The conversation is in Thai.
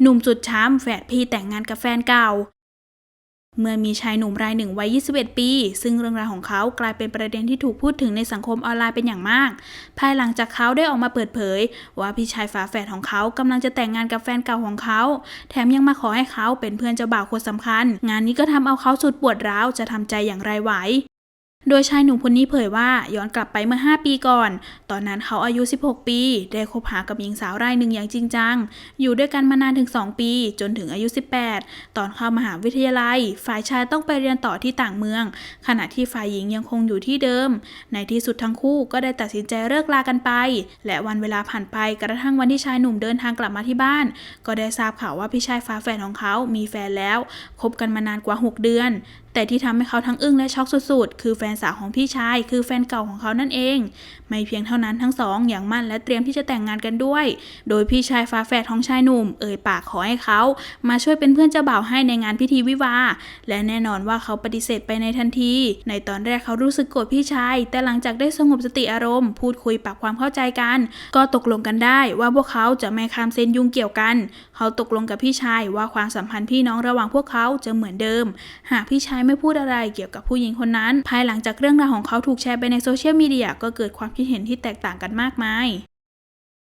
หนุ่มสุดช้ำแฝดพี่แต่งงานกับแฟนเก่า เมื่อมีชายหนุ่มรายหนึ่งวัย 21 ปี ซึ่งเรื่องราวของเขากลายเป็นประเด็นที่ถูกพูดถึงในสังคมออนไลน์เป็นอย่างมาก ภายหลังจากเขาได้ออกมาเปิดเผย ว่าพี่ชายฝาแฝดของเขากำลังจะแต่งงานกับแฟนเก่าของเขา แถมยังมาขอให้เขาเป็นเพื่อนเจ้าบ่าวคนสำคัญ งานนี้ก็ทำเอาเขาสุดปวดร้าวจะทำใจอย่างไรไหว โดยชายหนุ่มคนนี้เผยว่าย้อนกลับไปเมื่อ 5 ปีก่อน ตอนนั้นเขาอายุ 16 ปี ได้คบหากับหญิงสาวรายหนึ่งอย่างจริงจัง อยู่ด้วยกันมานานถึง 2 ปี จนถึงอายุ 18 ตอนเข้ามหาวิทยาลัย ฝ่ายชายต้องไปเรียนต่อที่ต่างเมือง ขณะที่ฝ่ายหญิงยังคงอยู่ที่เดิม ในที่สุดทั้งคู่ก็ได้ตัดสินใจเลิกลากันไป และวันเวลาผ่านไปกระทั่งวันที่ชายหนุ่มเดินทางกลับมาที่บ้าน ก็ได้ทราบข่าวว่าพี่ชายฝาแฝดของเขา มีแฟนแล้ว คบกันมานานกว่า 6 เดือน แต่ที่ทำให้เขาทั้งอึ้งและช็อกสุดๆ คือแฟนสาวของพี่ชาย คือแฟนเก่าของเขานั่นเอง ไม่เพียงเท่านั้นทั้งสองอย่างมั่นและเตรียมที่จะแต่งงานกันด้วย โดยพี่ชายฝาแฝดของชายหนุ่ม เอ่ยปากขอให้เขามาช่วยเป็นเพื่อนเจ้าบ่าวให้ในงานพิธีวิวา และแน่นอนว่าเขาปฏิเสธไปในทันที ในตอนแรกเขารู้สึกโกรธพี่ชาย แต่หลังจากได้สงบสติอารมณ์ พูดคุยปรับความเข้าใจกัน ก็ตกลงกันได้ว่าพวกเขาจะไม่ข้ามเส้นยุ่งเกี่ยวกัน เขาตกลงกับพี่ชายว่าความสัมพันธ์พี่น้องระหว่างพวกเขาจะเหมือนเดิม หากพี่ชายไม่พูดอะไรเกี่ยวกับผู้หญิงคนนั้น ภายหลังจากเรื่องราวของเขาถูกแชร์ไปในโซเชียลมีเดียก็เกิดความคิดเห็นที่แตกต่างกันมากมาย